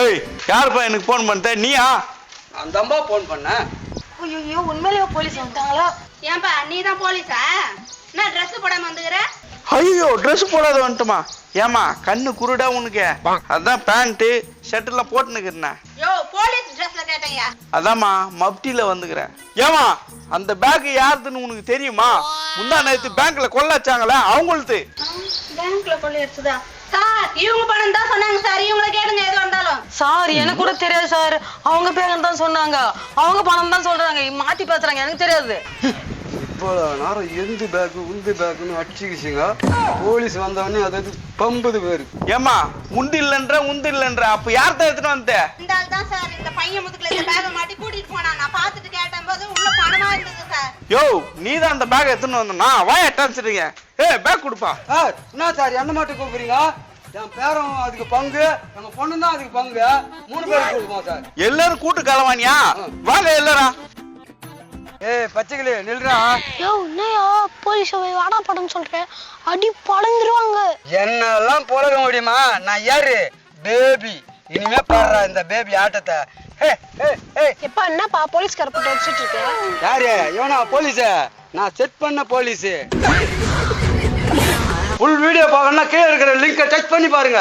ஏய் யாருப்பா எனக்கு ஃபோன் பண்ணிட்ட? நீயா? அந்த அம்மா ஃபோன் பண்ணேன் ஐயோ உண்மையிலேயே போலீஸ் வந்துட்டாங்களா? ஏன்பா நீ தான் போலீஸா என்ன ட்ரெஸ் போடாம வந்துக்கிற? ஐயோ ட்ரெஸ் போடாத வந்துட்டுமா? ஏமா கண்ணு குருடா உனக்கு. அதான் பேண்ட்டு ஷர்ட்லாம் போட்டுனுக்குறேன் யோ போலீஸ் ட்ரெஸ்ல கேட்டேயா அதாம்மா மப்டியில வந்துக்கிறேன். ஏமா அந்த பேக் யாருதுன்னு உனக்கு தெரியுமா? முந்தா நேத்து பேங்க்ல கொள்ளச்சாங்களே அவங்களுது. பேங்க்ல கொள்ளை எடுத்துதா சார் இவங்க பணம் தான் சொன்னாங்க சார். இவங்கள கேளுங்க எது வந்தாலும். சார் எனக்கு கூட தெரியாது சார். அவங்க பேர் தான் சொன்னாங்க. அவங்க பணம் தான் சொல்றாங்க. மாத்தி பேசுறாங்க. எனக்கு தெரியாது. இவ்வளோ நேரம் எந்த பேக்கு உந்து பேக்குன்னு அடிச்சுக்கிச்சுங்க. போலீஸ் வந்தவொடனே அதாவது பம்பது பேர். ஏமா உண்டு இல்லைன்ற உண்டு இல்லைன்ற அப்ப யார்தான் எடுத்துட்டு வந்த? இந்த ஆள் தான் சார். இந்த பையன் முதுகுல இந்த பேக மாட்டி கூட்டிட்டு போனான். நான் பார்த்துட்டு கேட்டேன் போது உள்ள பணமா இருந்தது சார். யோ நீ தான் அந்த பேக் எடுத்துன்னு வந்தனா வா எட்டாச்சுடுங்க ஏ பேக் கொடுப்பா. சார் என்ன சார்? என்ன மட்டும் கூப்பிடுறீங்க? என் பேரும் அதுக்கு பங்கு எங்க பொண்ணு தான் அதுக்கு பங்கு. மூணு பேருக்கு கொடுப்போம் சார். எல்லாரும் கூட்டு கலவானியா வாங்க எல்லாரும் ஏய் பச்சைக்கிளி நில்றா. யோ என்னையா? போலீஸ் வாடா படம்னு சொல்றேன் அடி படந்துருவாங்க. என்னெல்லாம் புழக முடியுமா? நான் யாரு? பேபி. இனிமே பாடுறா இந்த பேபி ஆட்டத்தை. ஹே, ஹே, ஹே. எப்பா என்னப்பா போலீஸ்கார போட்டு வச்சுட்டு இருக்க? யாரு? இவனா போலீஸ் நான் செட் பண்ண போலீஸ் ஃபுல் வீடியோ பார்க்கணும்னா கீழே இருக்கிற லிங்கை டச் பண்ணி பாருங்க.